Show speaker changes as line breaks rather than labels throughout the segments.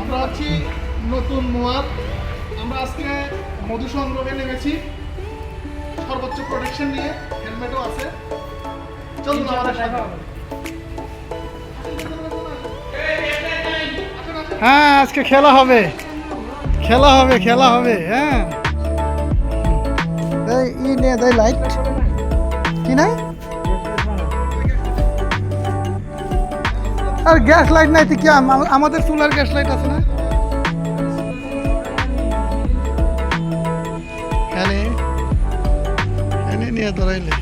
আমরা আছি নতুন মোয়াব। আমরা আজকে মধু সংগ্রহে নেমেছি। সর্বোচ্চ প্রোটেকশন নিয়ে হেলমেটও আছে। চলুন আমাদের সাথে।
হ্যাঁ আজকে খেলা হবে। খেলা হবে খেলা হবে হ্যাঁ। এই ই নে দেয় লাইট কি নাই? আর গ্যাস লাইট নাই তো কি আমাদের চুলার গ্যাস লাইট আছে না? হ্যাঁ নিয়ে ধরাইলে।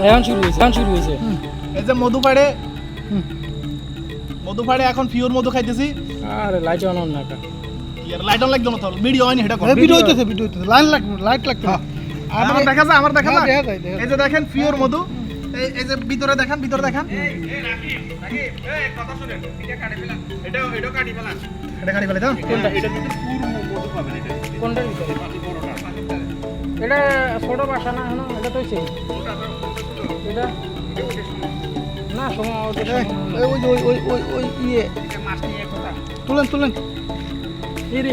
এখন শুরু হয়েছে এখন শুরু হয়েছে।
এই যে মধু পাড়ে। মধু পাড়ে এখন পিওর মধু খাইতেছি।
আরে লাইট অন অন না
লাইট অন লাগতো না তাহলে। ভিডিও হয়নি এটা
ভিডিও হইতেছে ভিডিও হইতেছে। লাইন লাগবে লাইট লাগবে না
আমার দেখা যায় আমার দেখা
হ্যাঁ,
যায় এই যে দেখেন পিওর মধু। এই- এই যে ভিতরে দেখেন ভিতরে দেখেন। এটা কাটি ফেলে তো
কোনটার ভিতরে? এটা ছোট বাসা না এটা তো সেই এটা না সময়
ওই ওই ওই ওই ওই ইয়ে। তুলেন তুলেন।
ইরে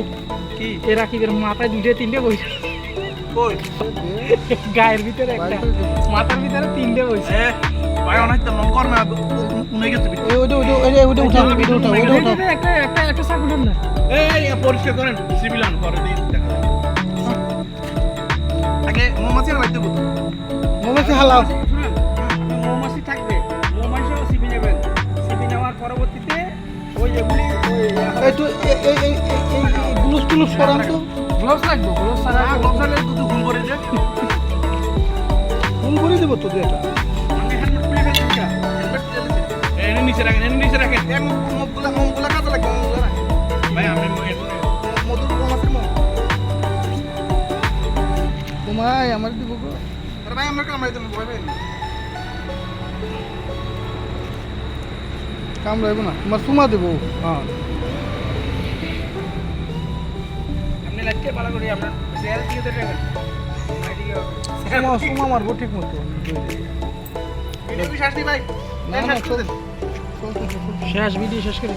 কি? এ রাকিবের মাথায় দুইটা তিনটে বইছে। গায়ের ভিতরে একটা। মাথার ভিতরে তিনটে বইছে।
ভাই অনেক তো লঙ্কর না উনে গেছে
ওই ওইটা ওইটা ওইটা ওইটা উঠাও ওইটা উঠাও ওইটা উঠাও।
একটা একটা একটা সাকুলেন না।
এই পরিষ্কার করেন সিভিলান পরে দিয়ে দেখা আগে মৌমাছি আর লাগতে বলতো
মোবাইল হালাও। একটু এই এই এই এই গ্লুস টুলুস সরান তো।
গ্লোভস লাগবে গ্লোভস ছাড়া
হ্যাঁ গমসালে দুটো ঘুম করে দে
ফোন করে দেবো তো এটা।
এনে নিচে রাখেন এনে নিচে রাখেন। মুখগুলা মুখগুলা কাজে লাগবে মুখগুলা রাখেন। ভাই আমি মধুর মৌমাছির মুখ
তোমায় আমার দিব গো
ভাই আমরা ভয় পাই না।
কামড়াইব না। তোমার সুমা দেবো। হ্যাঁ। সুমা মারবো ঠিক মতো।
শেষ ভিডিও শেষ করে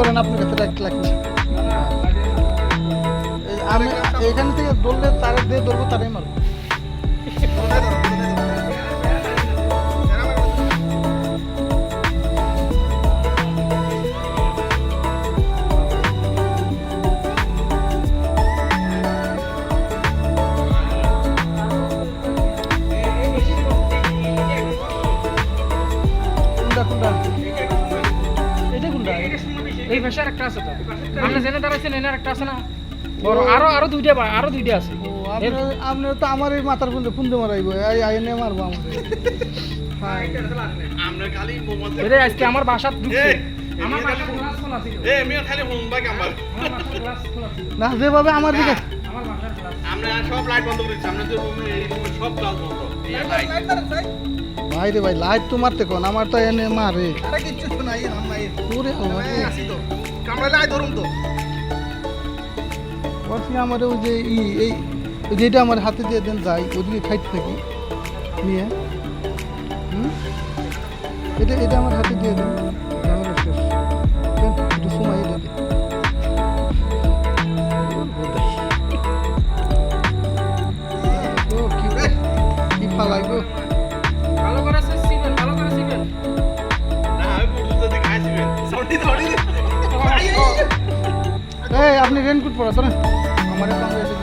ধরেন আপনার কাছে লাইট লাগছে আমি এখান থেকে ধরলে তারে দিয়ে ধরবো তারে মারবো।
এটা কোনটা? এই ভাষার একটা আছে তো। আপনি জেনে দাঁড়াইছেন এনার একটা আছে না? বড় আরও আরও দুইটা আরও দুইটা আছে।
ও আপনার তো আমার এই মাথার ফুন্দে ফুন্দে মারাইব। এই আইনে মারবো
আমরা
আজকে আমার বাসার ঢুকছে।
না যেভাবে আমার দিকে ভাই রে ভাই লাইট তো মারতে কোন? আমার তো এনে মারে।
আরে কিচ্ছু নাই এই আসি তো।
বলছি আমার ওই যে ই এই যেটা আমার হাতে দিয়ে দেন যাই ওদিকে খাইতে থাকি। নিয়ে। হুম? এটা এটা আমার হাতে দিয়ে দেন। ফালাই গো
ভালো করে সিবেন ভালো করে সিবেন
না আমি পুরো দিকে আসবেন। সরি সরি
এই আপনি রেনকোট পরা তো না? আমার এসে